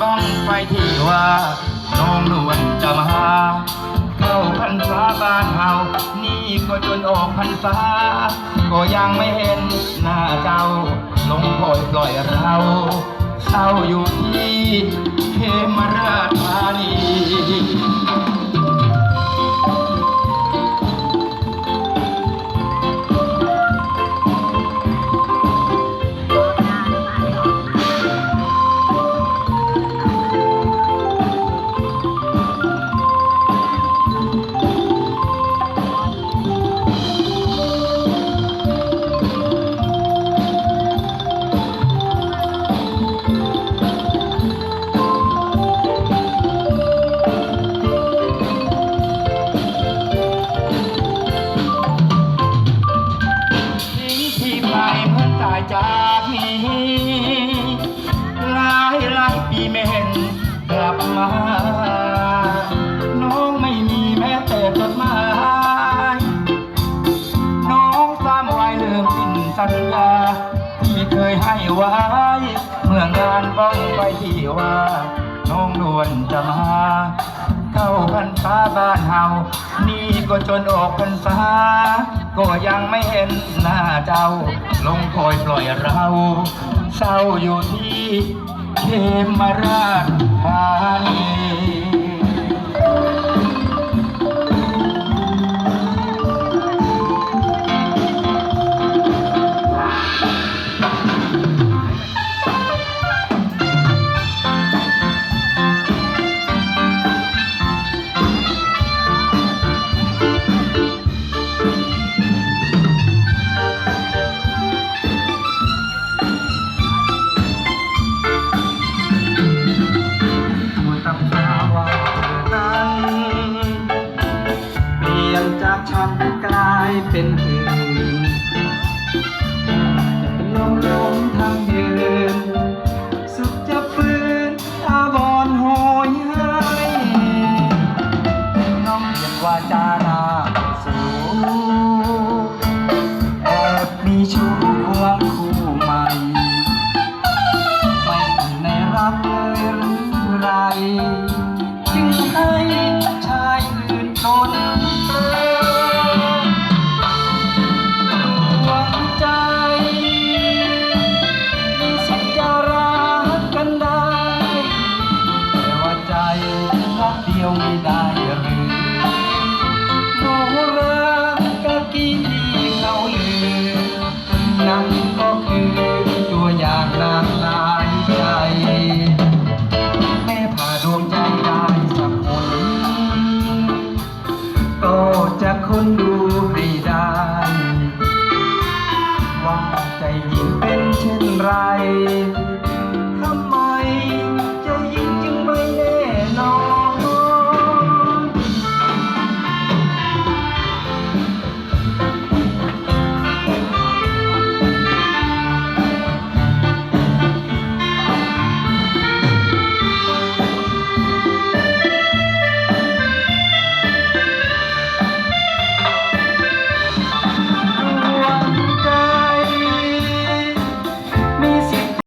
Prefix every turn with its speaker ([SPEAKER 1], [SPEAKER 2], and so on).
[SPEAKER 1] บ้องไฟที่ว่าน้องนวลจะมาเข้าพันษาบ้านเฮานี่ก็จนออกพันษาก็ยังไม่เห็นหน้าเจ้าลงปล่อยปล่อยเราเศร้าอยู่ที่เทมราชธานี หลายหลายปีไม่เห็นกลับมา น้องไม่มีแม้แต่จดหมาย น้องซ้ำไว้ลืมสิ้นสัญญา ที่เคยให้ไว้ เมื่องานบ้องไปที่ว่า น้องนวลจะมา เข้าพรรษาบ้านเฮา นี่ก็จนออกพรรษา ก็ยังไม่เห็นหน้าเจ้า ลงคอยปล่อยเรา เศร้าอยู่ที่เขมราชธานี ไรจึงให้ชายอื่นทนหวังใจ มีสิทธิ์จะรักกันได้ แต่ว่าใจรักเดียวไม่ได้หรือ